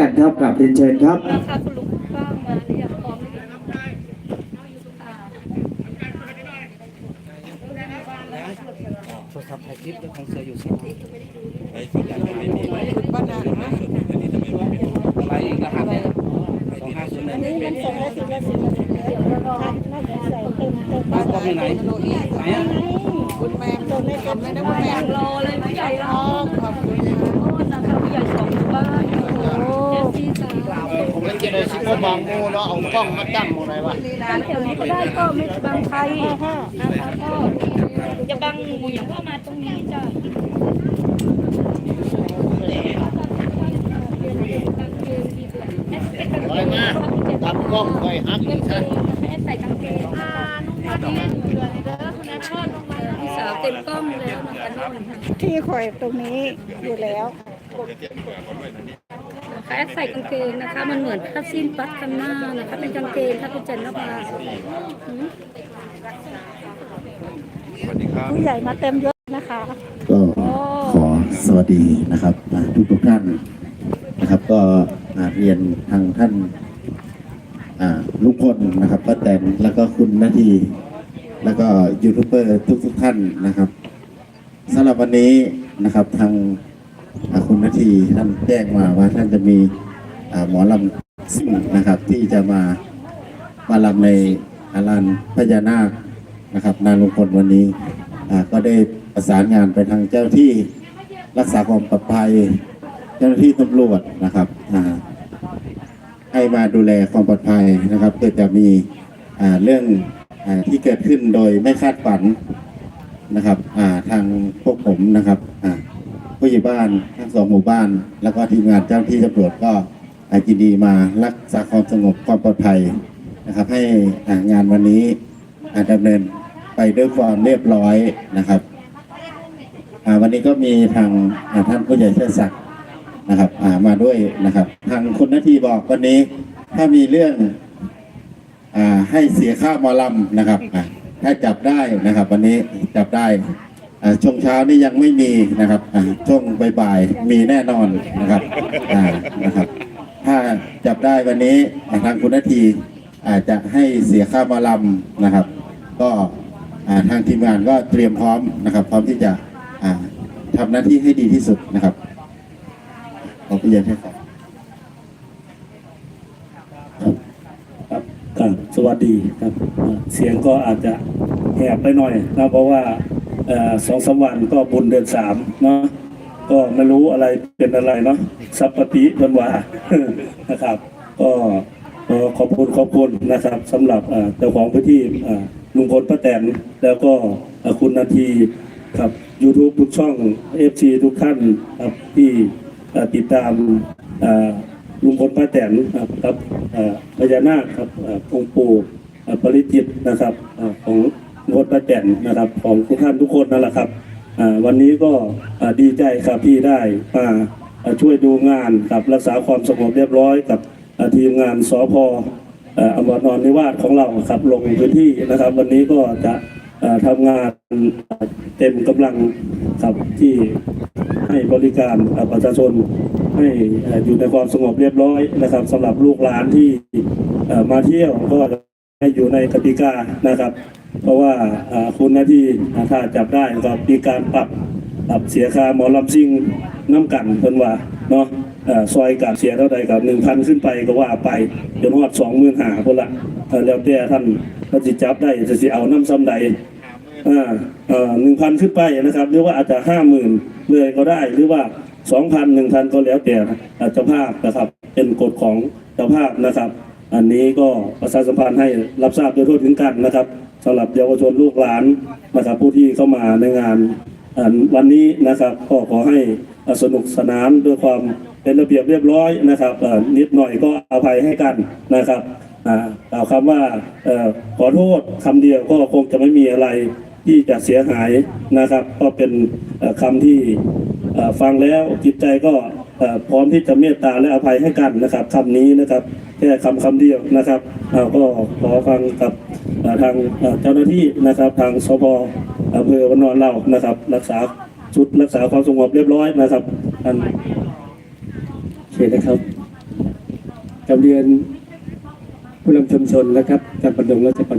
กันครับกลับเรียนเชิญครับราคาคุณลุงป้ามาเรียกพร้อมหรือยังอ่าโทรศัพท์ถ่ายคลิปเรื่องของเสืออยู่สิอะไรอีกรหัสเนี่ยสองห้าศูนย์หนึ่งบ้านก็ไปไหนไหนอะคุณแม่ตัวเล็กๆไม่ได้คุณแม่รอเลยผู้ใหญ่รอ ขอบคุณ โอ้นะคะผู้ใหญ่สองบ้านเอฟซีสาม ผมเลยจะได้ชิค บางงูเนาะเอากล้องมาตั้งหมดเลยว่าร้านแถวนี้ก็ได้ก็ไม่บังใครนะคะก็จะบังหมูอย่างว่ามาตรงนี้จ้ะไว้มาตัดกล้องไว้ฮักอีกท่านใส่กางเกงอ่านุ่งผ้าที่เดือนเด้อคุณอาชอบลงมาพี่สาวเต็มกล้องแล้วที่คอยตรงนี้อยู่แล้ว นะคะใส่กางเกงนะคะ มันเหมือนผ้าสิ้นปัดกันหน้านะคะ เป็นกางเกงถ้าเป็นเจนนภาอืมผู้ใหญ่มาเต็มยศนะคะ ก็ขอสวัสดีนะครับทุกทุกท่านนะครับ ก็อ่าเรียนทางท่านลุงพลนะครับป้าแตนแล้วก็คุณนาที แล้วก็ยูทูบเบอร์ทุกทุกท่านนะครับสำหรับวันนี้นะครับทาง คุณนาทีท่านแจ้งมาว่าท่านจะมีหมอลำซิ่งนะครับ ที่จะมามาลำในอาลานพญานาคนะครับ นานลุงพลวันนี้ก็ได้ประสานงานไปทางเจ้าที่รักษาความปลอดภัย เจ้าหน้าที่ตำรวจนะครับให้มาดูแลความปลอดภัยนะครับเกิดจะมีเรื่องอที่เกิดขึ้นโดยไม่คาดฝันนะครับทางพวกผมนะครับอ่า ผู้ใหญ่บ้านทั้งสองหมู่บ้าน แล้วก็ทีมงานเจ้าหน้าที่ตำรวจก็อ่ายินดีมารักษาความสงบความปลอดภัยนะครับ ให้งานวันนี้อ่าดำเนินไปด้วยความเรียบร้อยนะครับวันนี้ก็มีทางท่านผู้ใหญ่เชิดศักดิ์นะครับมาด้วยนะครับ ทางคุณนาทีบอกวันนี้ถ้ามีเรื่องอให้เสียค่าหมอลำนะครับ ถ้าจับได้นะครับ วันนี้จับได้ ช่วงเช้านี่ยังไม่มีนะครับช่วงบ่ายๆมีแน่นอนนะครับนะครับ ถ้าจับได้วันนี้ทางคุณนาทีอาจจะให้เสียค่ามอลำนะครับ ก็ทางทีมงานก็เตรียมพร้อมนะครับ พร้อมที่จะอ่าทำหน้าที่ให้ดีที่สุดนะครับขอพี่เย็นให้ครับครับสวัสดีครับ เสียงก็อาจจะแหบไปหน่อยนะเพราะว่า สองสามวันก็บุญเดือนสามเนาะก็ไม่รู้อะไรเป็นอะไรเนาะสัพปติเป็นวานะครับ ก็ขอบคุณขอบคุณนะครับสำหรับเจ้าของพื้นที่ลุงพลป้าแตนแล้วก็คุณนาทีครับ YouTube ทุกช่อง FC ทุกท่านครับที่ติดตามลุงพลป้าแตนครับครับพญานาคครับองค์ปู่ปริจิตนะครับของ ลุงพลป้าแตนนะครับ ของทุกท่านทุกคนนั่นแหละครับวันนี้ก็ดีใจครับที่ได้มาช่วยดูงานครับรักษาความสงบเรียบร้อยกับทีมงานสพอออมรนอนนิวาสของเราครับลงพื้นที่นะครับ วันนี้ก็จะเอ่อทำงานเต็มกำลังครับที่ให้บริการประชาชนให้อยู่ในความสงบเรียบร้อยนะครับสำหรับลูกหลานที่มาเที่ยวก็ ให้อยู่ในกติกานะครับ เพราะว่าคุณหน้าที่ถ้าจับได้ก็มีการปรับปรับเสียค่าหมอลำซิ่งน้ำกันเพิ่นว่าเนาะซอยกับเสียเท่าใดกับหนึ่งพันขึ้นไปก็ว่าไปจนฮอดสองหมื่นหาคนละแล้วแต่ท่านถ้าจิจับได้จะสิเอาน้ำซ้ำใดอ่าหนึ่งพันขึ้นไปนะครับหรือว่าอาจจะห้าหมื่นเลยก็ได้หรือว่าสองพันหนึ่งพันก็แล้วแต่เจ้าภาพนะครับ เป็นกฎของเจ้าภาพนะครับ อันนี้ก็ประชาสัมพันธ์ให้รับทราบโดยทั่วถึงกันนะครับสำหรับเยาวชนลูกหลานนะครับ ผู้ที่เข้ามาในงานวันนี้นะครับก็ขอให้สนุกสนานด้วยความเป็นระเบียบเรียบร้อยนะครับนิดหน่อยก็อภัยให้กันนะครับอ่ากล่าวคำว่าอขอโทษคำเดียวก็คงจะไม่มีอะไรที่จะเสียหายนะครับ ก็เป็นคำที่ฟังแล้วจิตใจก็พร้อมที่จะเมตตาและอภัยให้กันนะครับคำนี้นะครับ แค่คำคำเดียวนะครับเราก็ขอฟังกับทางเจ้าหน้าที่นะครับทางสพอำเภอวันนอนเรานะครับ รักษาชุดรักษาความสงบเรียบร้อยนะครับอันโอเคนะครับกำเรียนผู้นำชุมชนนะครับจากประดงและจะประดง